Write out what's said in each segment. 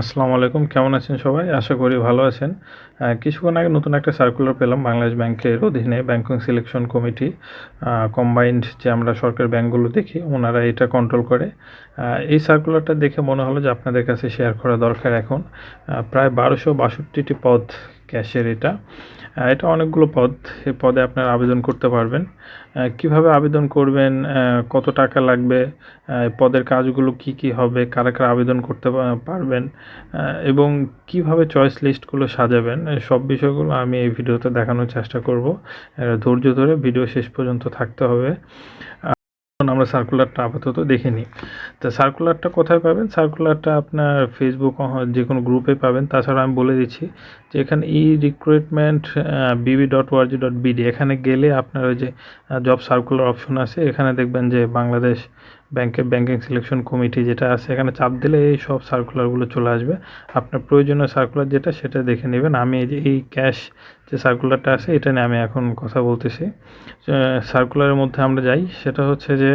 আসসালামু আলাইকুম, কেমন আছেন সবাই? আশা করি ভালো আছেন। কিছুক্ষণ আগে নতুন একটা সার্কুলার পেলাম, বাংলাদেশ ব্যাংকের অধীনে ব্যাংকিং সিলেকশন কমিটি কম্বাইন্ড যে আমরা সরকারি ব্যাংকগুলো দেখি, ওনারা এটা কন্ট্রোল করে। এই সার্কুলারটা দেখে মনে হলো যে আপনাদের কাছে শেয়ার করা দরকার এখন। প্রায় বারোশো বাষট্টিটি পদ ক্যাশের এটা। এটা অনেকগুলো পদ এই পদে আপনারা আবেদন করতে পারবেন। কীভাবে আবেদন করবেন কত টাকা লাগবে পদের কাজগুলো কি কি হবে, কারা কারা আবেদন করতে পারবেন এবং কীভাবে চয়েস লিস্টগুলো সাজাবেন সব বিষয়গুলো আমি এই ভিডিওতে দেখানোর চেষ্টা করব। ধৈর্য ধরে ভিডিও শেষ পর্যন্ত থাকতে হবে। এখন আমরা সার্কুলারটা আপাতত দেখে নিই তো সার্কুলারটা কোথায় পাবেন? সার্কুলারটা আপনার ফেসবুক যে কোনো গ্রুপে পাবেন। তাছাড়া আমি বলে দিচ্ছি যে এখানে e recruitment BB dot org dot BD এখানে গেলে আপনার ওই যে জব সার্কুলার অপশন আছে। এখানে দেখবেন যে বাংলাদেশ ব্যাংকের ব্যাংকিং সিলেকশন কমিটি যেটা আছে, এখানে চাপ দিলে এই সব সার্কুলারগুলো চলে আসবে। আপনার প্রয়োজনীয় সার্কুলার যেটা, সেটা দেখে নেবেন। আমি এই যে, এই ক্যাশ যে সার্কুলারটা আছে, এটা নিয়ে আমি এখন কথা বলতেছি। সার্কুলারের মধ্যে আমরা যাই। সেটা হচ্ছে যে,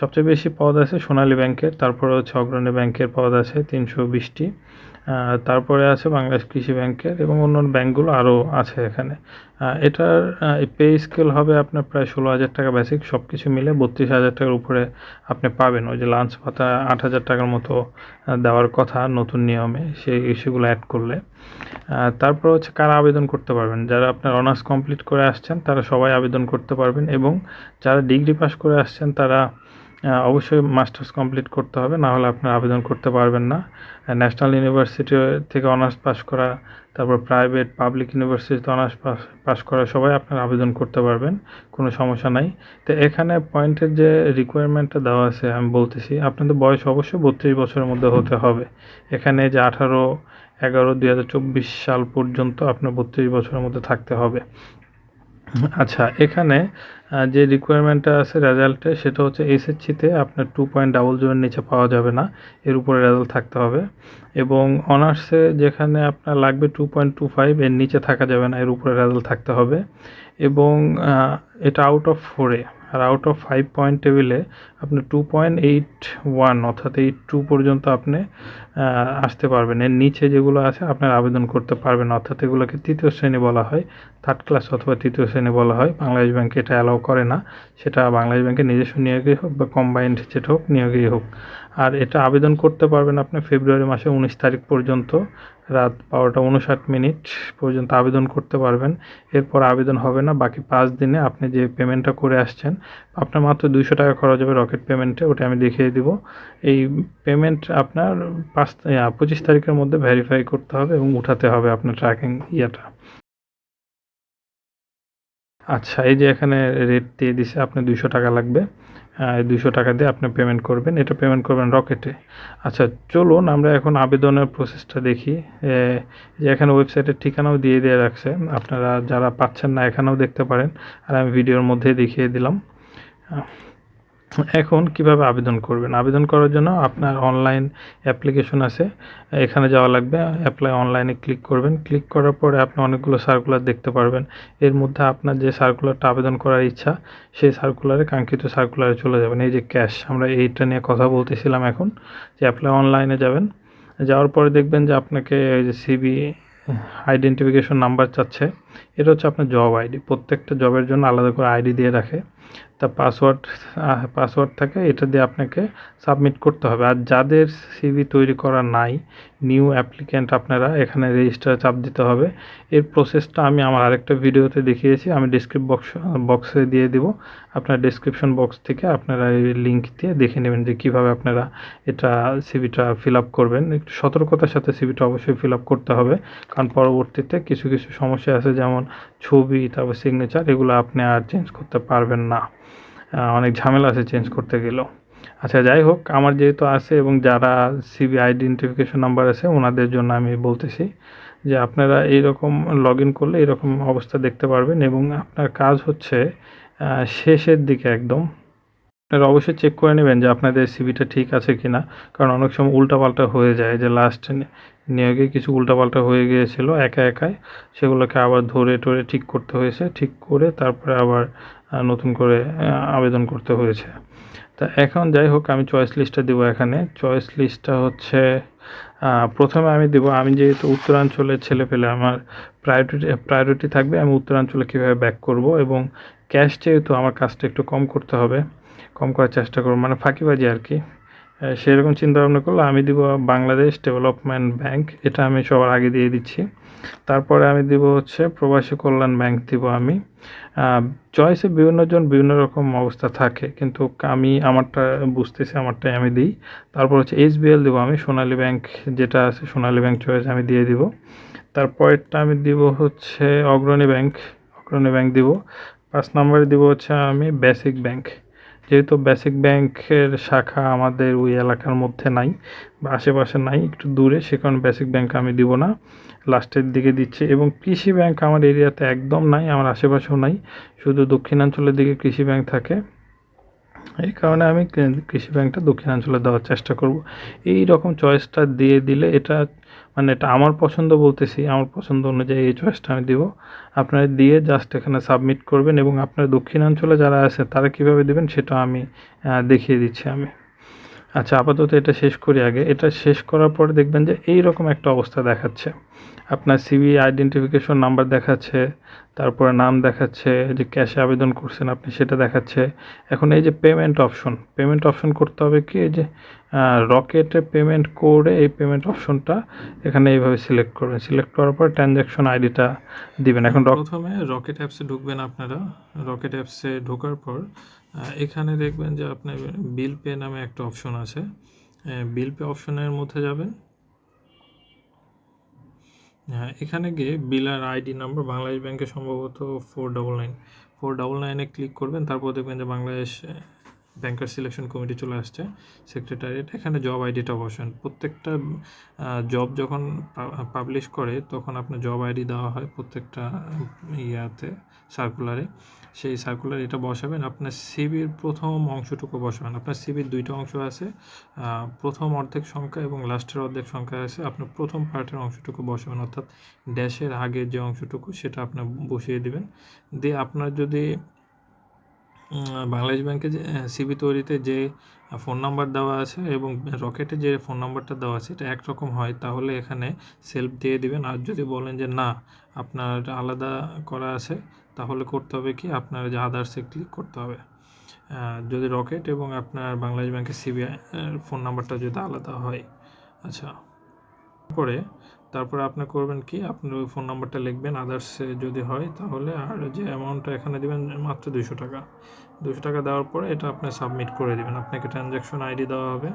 সবচেয়ে বেশি পদ আছে সোনালী ব্যাংকের, তারপরে হচ্ছে অগ্রণী ব্যাংকের পদ আছে তিনশো বিশটি। তারপরে আছে বাংলাদেশ কৃষি ব্যাংকের এবং অন্যান্য ব্যাংকগুলো আরও আছে এখানে। এটার পে স্কেল হবে আপনার প্রায় ষোলো হাজার টাকা বেসিক সব কিছু মিলে বত্রিশ হাজার টাকার উপরে আপনি পাবেন। ওই যে লাঞ্চ ভাতা আট হাজার টাকার মতো দেওয়ার কথা নতুন নিয়মে সেই ইস্যুগুলো অ্যাড করলে। তারপর হচ্ছে কারা আবেদন করতে পারবেন? যারা আপনার অনার্স কমপ্লিট করে আসছেন, তারা সবাই আবেদন করতে পারবেন এবং যারা ডিগ্রি পাস করে আসছেন, তারা অবশ্যই মাস্টার্স কমপ্লিট করতে হবে, না হলে আপনারা আবেদন করতে পারবেন না। ন্যাশনাল ইউনিভার্সিটি থেকে অনার্স পাস করা, তারপর প্রাইভেট পাবলিক ইউনিভার্সিটিতে অনার্স পাস পাস করা, সবাই আপনারা আবেদন করতে পারবেন, কোনো সমস্যা নাই। তো এখানে পয়েন্টের যে রিকোয়ারমেন্টটা দেওয়া আছে, আমি বলতেছি, আপনাদের বয়স অবশ্যই বত্রিশ বছরের মধ্যে হতে হবে। এখানে যে আঠারো, এগারো, দুই হাজার চব্বিশ সাল পর্যন্ত আপনার বত্রিশ বছরের মধ্যে থাকতে হবে। আচ্ছা এখানে যে রিকোয়ারমেন্টটা আছে রেজাল্টে সেটা হচ্ছে এসএসসিতে আপনার টু পয়েন্ট ডাবল জিরোর নিচে পাওয়া যাবে না। এর উপরে রেজাল্ট থাকতে হবে। এবং অনার্সে যেখানে আপনার লাগবে টু পয়েন্ট টু ফাইভ এর নিচে থাকা যাবে না, এর উপরে রেজাল্ট থাকতে হবে। এবং এটা আউট অফ ফোরে আর আউট অফ ফাইভ পয়েন্ট টেবিলে আপনি টু পয়েন্ট এইট ওয়ান অর্থাৎ এইট টু পর্যন্ত আপনি আসতে পারবেন। এর নিচে যেগুলো আছে, আপনার আবেদন করতে পারবেন। অর্থাৎ এগুলোকে তৃতীয় শ্রেণি বলা হয়। থার্ড ক্লাস অথবা তৃতীয় শ্রেণি বলা হয়। বাংলাদেশ ব্যাংকে এটা অ্যালাউ করে না, সেটা বাংলাদেশ ব্যাংকের নিজস্ব নিয়োগই হোক বা কম্বাইন্ড যেটা হোক নিয়োগই হোক। আর এটা আবেদন করতে পারবেন আপনি ফেব্রুয়ারি মাসে উনিশ তারিখ পর্যন্ত, রাত বারোটা উনষাট মিনিট পর্যন্ত আবেদন করতে পারবেন। এরপর আবেদন হবে না, বাকি পাঁচ দিনে আপনি যে পেমেন্টটা করে আসছেন, আপনার মাত্র দুইশো টাকা খরচ হবে রকেট পেমেন্টে ওটা আমি দেখিয়ে দিব। এই পেমেন্ট আপনার পাঁচ পঁচিশ তারিখের মধ্যে ভেরিফাই করতে হবে এবং উঠাতে হবে আপনার ট্র্যাকিং ইয়েটা। আচ্ছা এই যে এখানে রেট দিয়ে দিছে আপনি দুশো টাকা লাগবে। দুশো টাকা দিয়ে আপনি পেমেন্ট করবেন। এটা পেমেন্ট করবেন রকেটে আচ্ছা চলুন আমরা এখন আবেদনের প্রসেসটা দেখি। যে এখানে ওয়েবসাইটের ঠিকানাও দিয়ে দিয়ে রাখছে। আপনারা যারা পাচ্ছেন না, এখানেও দেখতে পারেন। আর আমি ভিডিওর মধ্যে দেখিয়ে দিলাম। এখন কীভাবে আবেদন করবেন? আবেদন করার জন্য আপনার অনলাইন অ্যাপ্লিকেশন আছে। এখানে যাওয়া লাগবে। অ্যাপ্লাই অনলাইনে ক্লিক করবেন। ক্লিক করার পরে আপনি অনেকগুলো সার্কুলার দেখতে পারবেন। এর মধ্যে আপনার যে সার্কুলারটা আবেদন করার ইচ্ছা, সেই সার্কুলারে কাঙ্ক্ষিত সার্কুলারে চলে যাবেন। এই যে ক্যাশ আমরা এইটা নিয়ে কথা বলতেছিলাম এখন যে অ্যাপ্লাই অনলাইনে যাবেন। যাওয়ার পরে দেখবেন যে আপনাকে এই যে সিবি আইডেন্টিফিকেশন নাম্বার চাচ্ছে। এটা হচ্ছে আপনার জব আইডি প্রত্যেকটা জবের জন্য আলাদা করে আইডি দিয়ে রাখে। তা পাসওয়ার্ড পাসওয়ার্ড থাকে, এটা দিয়ে আপনাকে সাবমিট করতে হবে। আর যাদের সিভি তৈরি করা নাই নিউ অ্যাপ্লিক্যান্ট আপনারা এখানে রেজিস্টার চাপ দিতে হবে। এর প্রসেসটা আমি আমার আরেকটা ভিডিওতে দেখিয়েছি, আমি ডিসক্রিপ বক্স বক্সে দিয়ে দিব। আপনার ডিসক্রিপশন বক্স থেকে আপনারা এই লিঙ্ক দিয়ে দেখে নেবেন যে কীভাবে আপনারা এটা সিভিটা ফিল আপ করবেন। একটু সতর্কতার সাথে সিভিটা অবশ্যই ফিল আপ করতে হবে, কারণ পরবর্তীতে কিছু কিছু সমস্যা আছে, যেমন ছবি, তারপর সিগনেচার এগুলো আপনি আর চেঞ্জ করতে পারবেন না। অনেক ঝামেলা আছে চেঞ্জ করতে গেলেও। আচ্ছা যাই হোক, আমার যেহেতু আছে এবং যারা সিবি আইডেন্টিফিকেশন নাম্বার আছে, ওনাদের জন্য আমি বলতেছি যে আপনারা এইরকম লগ ইন করলে এরকম অবস্থা দেখতে পারবেন এবং আপনার কাজ হচ্ছে শেষের দিকে একদম। আপনারা অবশ্যই চেক করে নেবেন যে আপনাদের সিভিটা ঠিক আছে কিনা। কারণ অনেক সময় উল্টাপাল্টা হয়ে যায় যে লাস্ট নিয়োগে কিছু উল্টাপাল্টা হয়ে গিয়েছিল একা একাই। সেগুলোকে আবার ধরে টরে ঠিক করতে হয়েছে। ঠিক করে তারপরে আবার নতুন করে আবেদন করতে হয়েছে। তা এখন যাই হোক, আমি চয়েস লিস্টটা দিব এখানে। চয়েস লিস্টটা হচ্ছে প্রথমে আমি দিব, আমি যেহেতু উত্তরাঞ্চলের ছেলে পেলে আমার প্রায়োরিটি প্রায়োরিটি থাকবে, আমি উত্তরাঞ্চলে কীভাবে ব্যাক করব এবং ক্যাশ যেহেতু আমার কাজটা একটু কম করতে হবে। কম করার চেষ্টা করব। মানে ফাঁকিবাজি আর কি। সেরকম ভাবনা করলে আমি দিব বাংলাদেশ ডেভেলপমেন্ট ব্যাংক। এটা আমি সবার আগে দিয়ে দিচ্ছি। তারপরে আমি দিব হচ্ছে প্রবাসী কল্যাণ ব্যাংক দিব আমি। চয়েসে বিভিন্ন জন বিভিন্ন রকম অবস্থা থাকে। কিন্তু আমি আমারটা বুঝতেছি, আমারটাই আমি দিই। তারপর হচ্ছে এসবিএল দিব আমি, সোনালী ব্যাংক যেটা আছে, সোনালী ব্যাংক চয়েস আমি দিয়ে দিব। তারপরেরটা আমি দিব হচ্ছে অগ্রণী ব্যাংক অগ্রণী ব্যাংক দিব। পাঁচ নম্বরে দিব হচ্ছে আমি বেসিক ব্যাংক। যেহেতু বেসিক ব্যাংকের শাখা আমাদের ওই এলাকার মধ্যে নাই, বা আশেপাশে নাই, একটু দূরে, সে কারণে বেসিক ব্যাংক আমি দিব না। লাস্টের দিকে দিচ্ছি এবং কৃষি ব্যাংক আমার এরিয়াতে একদম নাই, আমার আশেপাশেও নাই। শুধু দক্ষিণাঞ্চলের দিকে কৃষি ব্যাংক থাকে। এই কারণে আমি কৃষি ব্যাংকটা দক্ষিণাঞ্চলে দেওয়ার চেষ্টা করব। এই রকম চয়েসটা দিয়ে দিলে এটা মানে এটা আমার পছন্দ বলতেছি, আমার পছন্দ অনুযায়ী এই চয়েসটা আমি দিব। আপনারা দিয়ে জাস্ট এখানে সাবমিট করবেন এবং আপনার দক্ষিণাঞ্চলে যারা আছে তারা কীভাবে দেবেন সেটা আমি দেখিয়ে দিচ্ছি আমি। আচ্ছা আপাতত এটা শেষ করি আগে। এটা শেষ করার পরে দেখবেন যে এই রকম একটা অবস্থা দেখাচ্ছে। আপনার সিবি আইডেন্টিফিকেশন নাম্বার দেখাচ্ছে, তারপরে নাম দেখাচ্ছে যে ক্যাশে আবেদন করছেন আপনি সেটা দেখাচ্ছে। এখন এই যে পেমেন্ট অপশন পেমেন্ট অপশন করতে হবে কি? এই যে রকেটে পেমেন্ট করে এই পেমেন্ট অপশনটা এখানে এইভাবে সিলেক্ট করবেন। সিলেক্ট করার পর ট্রানজ্যাকশন আইডিটা দিবেন। এখন প্রথমে রকেট অ্যাপসে ঢুকবেন আপনারা। রকেট অ্যাপসে ঢোকার পর এখানে দেখবেন যে আপনার বিল পে নামে একটা অপশন আছে। বিল পে অপশনের মধ্যে যাবেন। হ্যাঁ এখানে গিয়ে বিলার আইডি নাম্বার বাংলাদেশ ব্যাংকে সম্ভবত four double nine four double নাইনে ক্লিক করবেন। তারপর দেখবেন যে বাংলাদেশ ব্যাংকার সিলেকশন কমিটি চলে আসছে সেক্রেটারিয়েট এখানে জব আইডিটা বসান। প্রত্যেকটা জব যখন পাবলিশ করে, তখন আপনার জব আইডি দেওয়া হয় প্রত্যেকটা ইয়াতে সার্কুলারে সেই সার্কুলার এটা বসাবেন, আপনার সিবির প্রথম অংশটুকু বসাবেন। আপনার সিবির দুইটা অংশ আছে প্রথম অর্ধেক সংখ্যা এবং লাস্টের অর্ধেক সংখ্যা আছে। আপনার প্রথম পার্টের অংশটুকু বসাবেন, অর্থাৎ ড্যাশের আগের যে অংশটুকু, সেটা আপনার বসিয়ে দিবেন। দিয়ে আপনার যদি বাংলাদেশ ব্যাংকে যে সিবি তৈরিতে যে ফোন নাম্বার দেওয়া আছে এবং রকেটে যে ফোন নাম্বারটা দেওয়া আছে, এটা একরকম হয়, তাহলে এখানে সেলফ দিয়ে দিবেন। আর যদি বলেন যে, না, আপনার আলাদা করা আছে, তাহলে করতে হবে কি? আপনার যে আদার্সে ক্লিক করতে হবে। যদি রকেট এবং আপনার বাংলাদেশ ব্যাংকের সিবিআই ফোন নাম্বারটা যদি আলাদা হয়। আচ্ছা। তারপরে তারপরে আপনি করবেন কি? আপনি ওই ফোন নাম্বারটা লিখবেন আদার্সে যদি হয় তাহলে আর যে অ্যামাউন্টটা এখানে দেবেন মাত্র দুশো টাকা। দুশো টাকা দেওয়ার পরে এটা আপনি সাবমিট করে দেবেন। আপনাকে ট্রানজ্যাকশন আইডি দেওয়া হবে।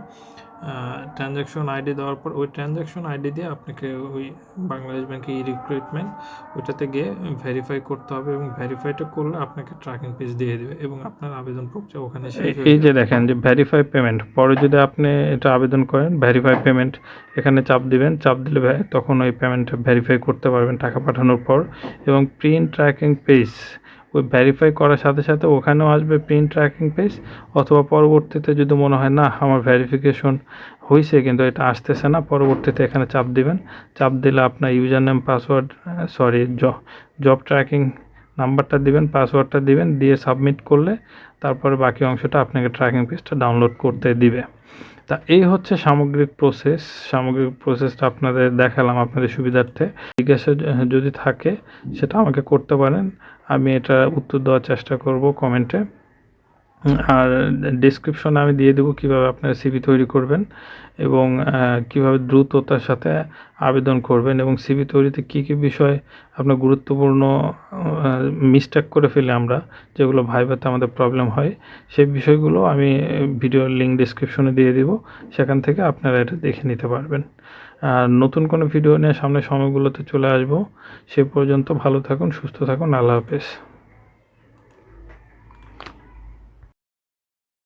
ট্রানজ্যাকশন আইডি দেওয়ার পর ওই ট্রানজ্যাকশন আইডি দিয়ে আপনাকে ওই বাংলাদেশ ব্যাংকে ই রিক্রুটমেন্ট ওইটাতে গিয়ে ভেরিফাই করতে হবে এবং ভেরিফাইটা করলে আপনাকে ট্র্যাকিং পেজ দিয়ে দেবে এবং আপনার আবেদন প্রক্রিয়া ওখানে এই যে দেখেন যে ভেরিফাই পেমেন্ট পরে যদি আপনি এটা আবেদন করেন ভেরিফাই পেমেন্ট এখানে চাপ দিবেন চাপ দিলে তখন ওই পেমেন্ট ভেরিফাই করতে পারবেন টাকা পাঠানোর পর এবং প্রিন্ট ট্র্যাকিং পেজ ওই ভেরিফাই করার সাথে সাথে ওখানেও আসবে প্রিন্ট ট্র্যাকিং পেজ অথবা পরবর্তীতে যদি মনে হয়, না, আমার ভেরিফিকেশন হয়েছে কিন্তু এটা আসতেছে না, পরবর্তীতে এখানে চাপ দিবেন। চাপ দিলে আপনার user name password sorry job tracking নাম্বারটা দিবেন, পাসওয়ার্ডটা দিবেন, দিয়ে সাবমিট করলে তারপরে বাকি অংশটা আপনাকে ট্র্যাকিং পেজটা ডাউনলোড করতে দিবে। তা এই হচ্ছে সামগ্রিক প্রসেস সামগ্রিক প্রসেসটা আপনাদের দেখালাম আপনাদের সুবিধার্থে। জিজ্ঞাসা যদি থাকে, সেটা আমাকে করতে পারেন। আমি এটা উত্তর দেওয়ার চেষ্টা করব কমেন্টে। আর ডিসক্রিপশনে আমি দিয়ে দেবো কীভাবে আপনারা সিবি তৈরি করবেন এবং কীভাবে দ্রুততার সাথে আবেদন করবেন এবং সিভি তৈরিতে কী কী বিষয় আপনার গুরুত্বপূর্ণ মিস্টেক করে ফেলি আমরা, যেগুলো ভাইভাতে আমাদের প্রবলেম হয়, সেই বিষয়গুলো আমি ভিডিওর লিঙ্ক ডিসক্রিপশনে দিয়ে দিব, সেখান থেকে আপনারা এটা দেখে নিতে পারবেন। আর নতুন কোনো ভিডিও নিয়ে সামনের সময়গুলোতে চলে আসব, সে পর্যন্ত ভালো থাকুন, সুস্থ থাকুন, আল্লাহ হাফেজ।